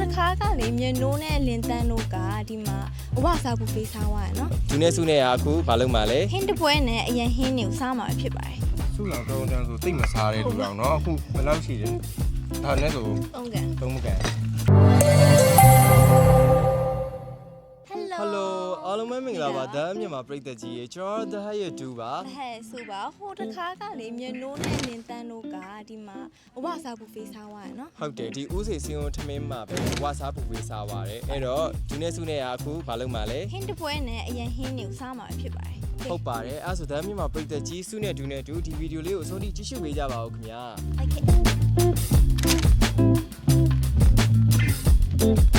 တခါကလေမြေနိုးနဲ့လင်တန်းတို့ကဒီမှာအဝစားဘူးဖေးစားသွားရနော် ဒူနဲ့စုနဲ့ကအခုဘာလုပ်မှလဲ ဟင်းတပွဲနဲ့အရင်ဟင်းတွေကိုစားမှာဖြစ်ပါတယ် စုလောင်တော့တန်းဆိုတိတ်မစားတဲ့လူတော့เนาะအခုဘယ်လောက်ရှိလဲဒါနဲ့ဆို သုံးကန် သုံးမကန် အားလုံးပဲမင်္ဂလာပါဒါအမြန်မာပရိသတ်ကြီးရေကျွန်တော်တို့ The Higher 2ပါဟဲ့ဆိုပါဟိုတခါကလေမြေနိုးနဲ့လင်တန်းတို့ကဒီမှာအဝစားဘူးဖေးစားသွားရနော်ဟုတ်တယ်ဒီဦးစီစင်းုံထမင်းမှာပဲဝါစားပူပေးစားပါတယ်အဲ့တော့ဒူနဲ့စုနဲ့ကအခုဘာလုပ်မှလဲဟင်းတပွဲနဲ့အရင်ဟင်းတွေကိုစားမှာဖြစ်ပါတယ်ဟုတ်ပါတယ်အဲ့ဆိုဒါမြန်မာပရိသတ်ကြီးစုနဲ့ဒူနဲ့ဒူဒီဗီဒီယိုလေးကိုအဆုံးထိကြည့်ရှုပေးကြပါဦးခင်ဗျာ Okay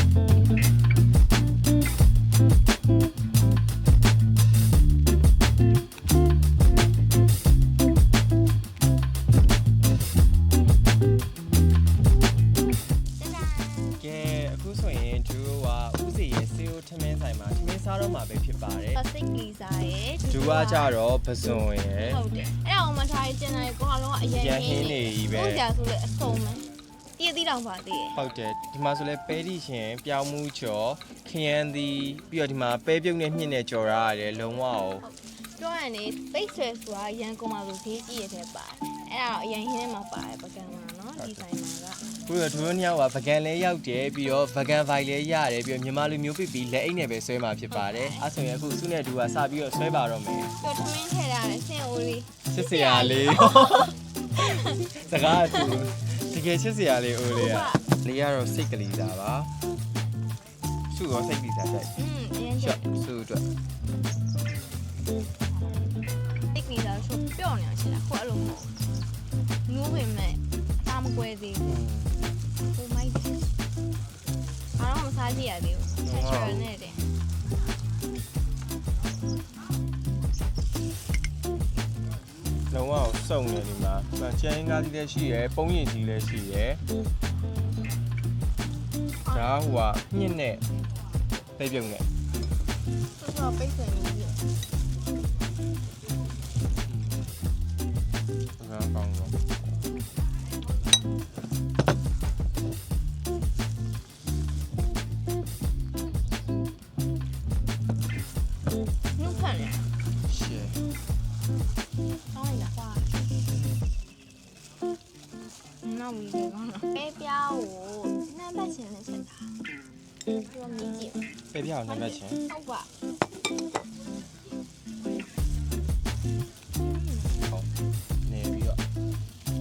စားတော့မှာပဲဖြစ်ပါတယ်ပစိတ်လီစာရဲ့ဒူကကြတော့ပဇွန်ရယ်ဟုတ်တယ်အဲ့ဒါအောင်မထားရကျင်တယ်ကိုကတော့အရင်ရန်ဟင်းနေကြီးပဲဟုတ်ကြဆိုလေအစုံပဲတည့်တည်တော့ပါသေးတယ်ဟုတ်တယ်ဒီမှာဆိုလဲပဲတီရှင်ပြောင်းမှုကျော်ခရမ်းသီးပြီးတော့ဒီမှာပဲပြုတ်နဲ့မြင့်နဲ့ကြော်ရရတယ်လုံးဝအောင်ပြောရရင်လေပိတ်ဆွဲဆိုတာရန်ကုန်မှာဆိုဈေးကြီးရတဲ့ပါတယ်အဲ့ဒါတော့အရင်ဟင်းထဲမှာပါတယ်ပကံမှာနော် ဒီဆိုင်မှာက ခုတော့သူတို့နှစ်ယောက်ကဗကန်လဲရောက်တယ်ပြီးတော့ဗကန်ဖိုင်လဲရတယ်ပြီးတော့မြန်မာလူမျိုးပြပြီးလက်အိတ်နဲ့ပဲဆွဲမှာဖြစ်ပါတယ်အဲဆိုရင်အခုစုနဲ့ဒူကစပြီးတော့ဆွဲပါတော့မယ် ပြောထမင်းထည့်ရတယ်ဆင်အိုးလေး ချစ်စရာလေးစကားအတူတကယ်ချစ်စရာလေးအိုးလေးอ่ะလေးကတော့စိတ်ကလေးစားပါစုရောစိတ်ကလေးစားတဲ့ อืมအရင် ရှော့ ချက် စုအတွက် တိတ်ပြီးတော့ဆိုပြော့နေအောင်ချင်တာခုအဲ့လိုမဟုတ်နူးပင်မဲ့တာ မကွဲသေးဘူးဟိုမိုက်တယ်အားတော့မစားကြည့်ရသေးဘူးဆက်ချရနေတယ်လုံးဝအောင်စုံနေဒီမှာဒီမှာကျန်းကားကြီးလည်းရှိရယ်ပုံရင်ကြီးလည်းရှိရယ်ဒါဟိုကမြင့်နဲ့ပဲပြုတ်နဲ့ဆိုတော့ပိတ်ဆွဲနေပြီငါကောင်းတော့နု နောက်ပြီးတော့ကောင်းလားပဲပြားကိုနှမ်းပတ်ချင်နဲ့ချက်တာဒီကမြည်ကြည့်ပဲပြအောင်နံပါတ်ချင်းဟုတ်ပါဟုတ်နေပြီးတော့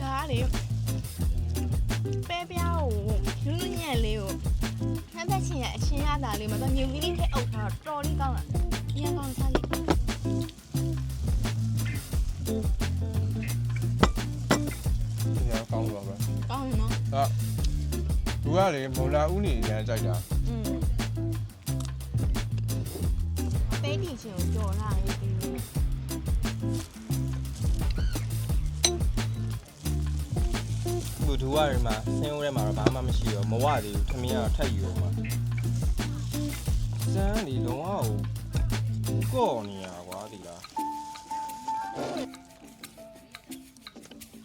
ဒါကလေပဲပြားကိုလူလူညံ့လေးကိုနှမ်းပတ်ချင်ရဲ့အချင်းရတာလေးမှာတော့မြူကြီးလေးထည့်အုပ်ထားတော့တော်လေးကောင်းလားအရင်ကောင်းစား ကလေမော်လာဦးနေရန်ကြိုက်တာอืมပဲတီချင်ကိုကြော်လာရေးပြီးလို့ခုဒူဝါတွေမှာဆင်းဦးထဲမှာတော့ဘာမှမရှိတော့မဝသေးဘူးထမင်းကတော့ထက်ယူတော့မှာစမ်းဒီလုံးဝကိုကော့နေရကွာဒီလား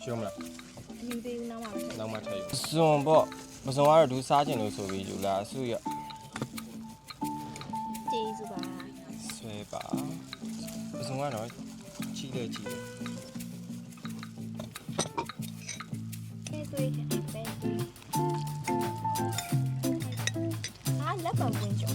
ရှုံးမလားဒီသေးဘူးနောက်မှမထည့်နောက်မှထည့်ယူဇွန်ပေါ့ မဇွန်ကတော့ဒူစားခြင်းလို့ဆိုပြီးယူလာအစုရကျေးဇူးပါဆွဲပါမဇွန်ကတော့ချီးတယ်ချီးတယ်ကျေးဇူးတင်ပဲအားလက်ပံဝင်ကြော်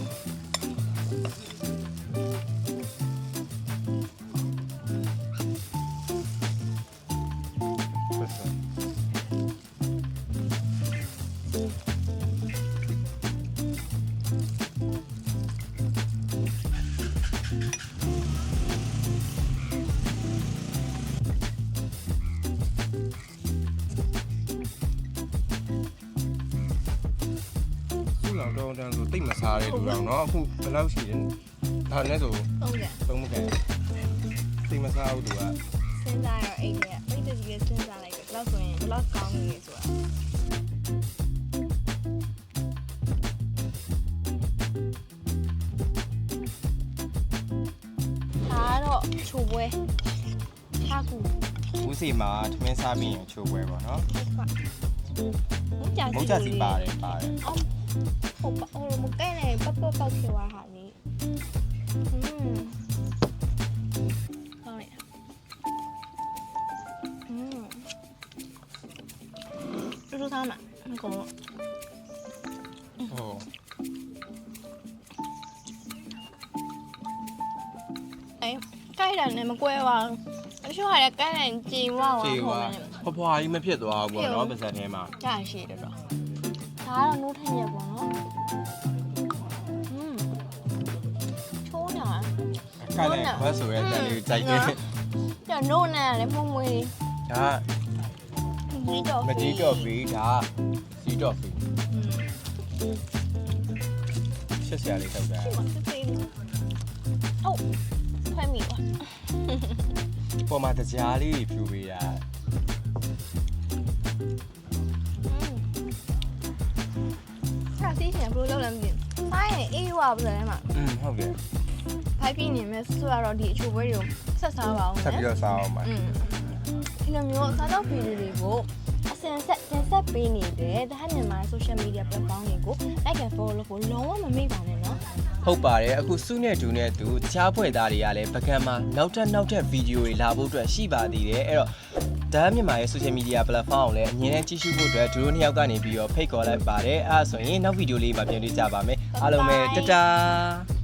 တော့တန်းဆိုတိတ်မစားတဲ့လူတော့เนาะအခုဘယ်လောက်ရှိလဲဒါနဲ့ဆို သုံးကန် သုံးမကန်တိတ်မစားဘူးသူက စဉ်းစားရအိတ်ကပိတ်တကြီးကစဉ်းစားလိုက်တယ်ဘယ်လောက်ဆိုရင်ဘယ်လောက်ကောင်းနေလဲဆိုတာဒါတော့ချိုပွဲထားကူ ဦးစီမှာထမင်းစားပြီးရင်ချိုးပွဲပေါ့နော် ဟုတ်ပါမုတ်ကြ မုတ်ချစီပါတယ်ပါတယ် ผมโอ้มันใกล้เลยปั๊บปั๊บปั๊บเขียวอาหารนี้อืมลองเลยอืมดูดูทำอ่ะมันก็โอ้ไอ้ใกล้ดันเนี่ยมันกล้วยว่างช่วยอะไรใกล้ดันจีว่าว่ะจีว่าพอพออีมันเผ็ดตัวบ่เนาะภาษาไทยมาใช่ใช่เด้อ ဒါကတော့နိုးထင်ရပေါ့နော်อืมချိုးနေတာကိုင်လိုက်ဘတ်ဆိုရဲတန်လေးကြိုက်တယ်ကြာနိုးနေလည်းမှုံမွေးဒါကြီးတော့မကြီးတော့ပြီဒါစီတော့ပြီရှက်စရာလေးထောက်တာဒီမှာစစ်သေးတယ်အော်ခွဲမိပါပေါ်မှာတကြားလေးဖြူပေးတာ ဆက်စီးချင်ဘယ်လိုလုပ်လဲမသိဘူး။ဆိုင်ရင်အေးဝါပစလဲမှာ อืมဟုတ်တယ် ဖိုက်ပြင်းနေမယ်ဆိုတော့ဒီအချိုပွဲတွေကိုဆက်စားပါအောင် ဆက်ပြီးတော့စားအောင်ပါ อืมဒီလိုမျိုးစားတော့ဗီဒီယိုတွေကိုအ စင်ဆက်တင်ဆက်ပေးနေတဲ့ဒါဟမြန်မာ social media platform တွေကို like and follow လို့ကိုလုံးဝမမေ့ပါနဲ့နော်ဟုတ်ပါတယ်အခုစုနဲ့ဒူနဲ့သူတခြားဖွဲ့သားတွေကလည်းပကံမှာနောက်ထပ်နောက်ထပ်ဗီဒီယိုတွေလာဖို့အတွက်ရှိပါသေးတယ်အဲ့တော့ဒါမြန်မာရဲ့ social media platform ကိုလည်းအမြင်နဲ့ကြည့်ရှုဖို့အတွက်ဒူတို့နှစ်ယောက်ကနေပြီးတော့ဖိတ်ခေါ်လိုက်ပါတယ်အဲ့ဒါဆိုရင်နောက်ဗီဒီယိုလေးမှာပြန်တွေ့ကြပါမယ်အားလုံးပဲတတား